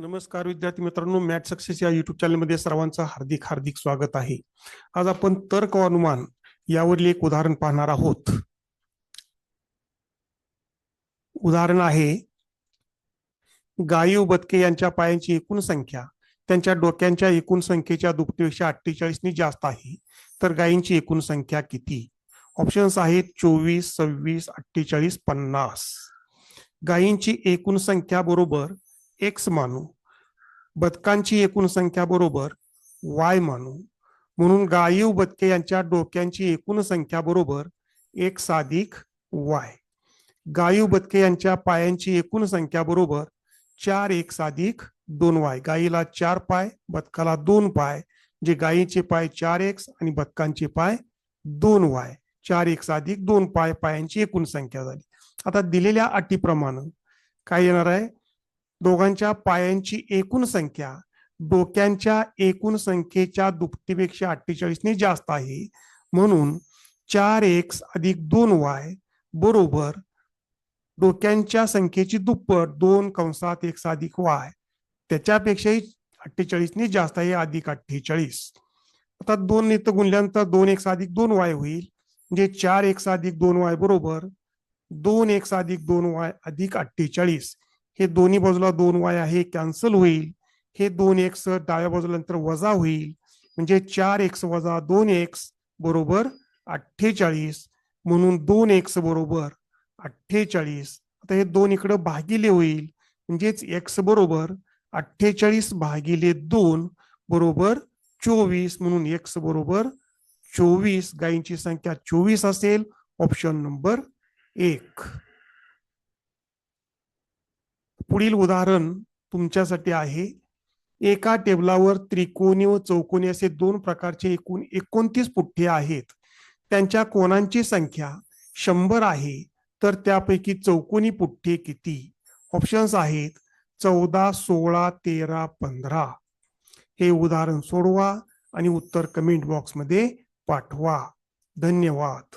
नमस्कार विद्यार्थी मित्रांनो मॅथ सक्सेस या युट्यूब चॅनलमध्ये सर्वांचं हार्दिक हार्दिक स्वागत आहे. आज आपण तर्क अनुमान यावरील एक उदाहरण पाहणार आहोत. उदाहरण आहे गायी बदके यांच्या पायांची एकूण संख्या त्यांच्या डोक्यांच्या एकूण संख्येच्या दुपटीपेक्षा अठ्ठेचाळीसनी जास्त आहे तर गायींची एकूण संख्या किती? ऑप्शन्स आहेत चोवीस सव्वीस अठ्ठेचाळीस पन्नास. गायींची एकूण संख्या बरोबर एक्स मानू. बदकांची एकूण संख्या बरोबर वाय मानू. म्हणून गायीव बदके यांच्या डोक्यांची एकूण संख्या बरोबर एक साधिक वाय. गायीव बदके यांच्या पायांची एकूण संख्या बरोबर चार एक साधिक दोन वाय. गायीला चार पाय बदकाला दोन पाय. जे गायीचे पाय चार एक्स आणि बदकांचे पाय दोन वाय. चार एक साधिक दोन पाय पायांची एकूण संख्या झाली. आता दिलेल्या अटीप्रमाणे काय येणार आहे? दोघांच्या पायांची एकूण संख्या डोक्यांच्या एकूण संख्येच्या दुपटीपेक्षा अठ्ठेचाळीसने जास्त आहे. म्हणून चार एक्स अधिक दोन वाय बरोबर डोक्यांच्या संख्येची दुप्पट दोन कंसात एक्स अधिक वाय त्याच्यापेक्षाही अठ्ठेचाळीसने जास्त आहे अधिक अठ्ठेचाळीस. आता दोन नेत गुणल्यानंतर दोन एक्स अधिक दोन वाय होईल. म्हणजे चार एक्स अधिक दोन वाय बरोबर दोन एक्स अधिक दोन वाय अधिक अठ्ठेचाळीस. हे दोन्ही बाजूला दोन वाय आहे कॅन्सल होईल. हे दोन एक्स डाव्या बाजूला नंतर वजा होईल. म्हणजे चार एक्स वजा दोन एक्स बरोबर अठ्ठेचाळीस. म्हणून दोन एक्स बरोबर अठ्ठेचाळीस. आता हे दोन इकडं भागिले होईल. म्हणजेच एक्स बरोबर अठ्ठेचाळीस भागिले दोन बरोबर चोवीस. म्हणून एक्स बरोबर चोवीस. गायींची संख्या चोवीस असेल. ऑप्शन नंबर एक. पुढील उदाहरण तुमच्यासाठी आहे. एका टेबलावर त्रिकोणी व चौकोनी असे दोन प्रकारचे एकूण एकोणतीस पुठ्ठे आहेत. त्यांच्या कोणांची संख्या शंभर आहे. तर त्यापैकी चौकोनी पुठ्ठे किती? ऑप्शन्स आहेत चौदा सोळा तेरा पंधरा. हे उदाहरण सोडवा आणि उत्तर कमेंट बॉक्समध्ये पाठवा. धन्यवाद.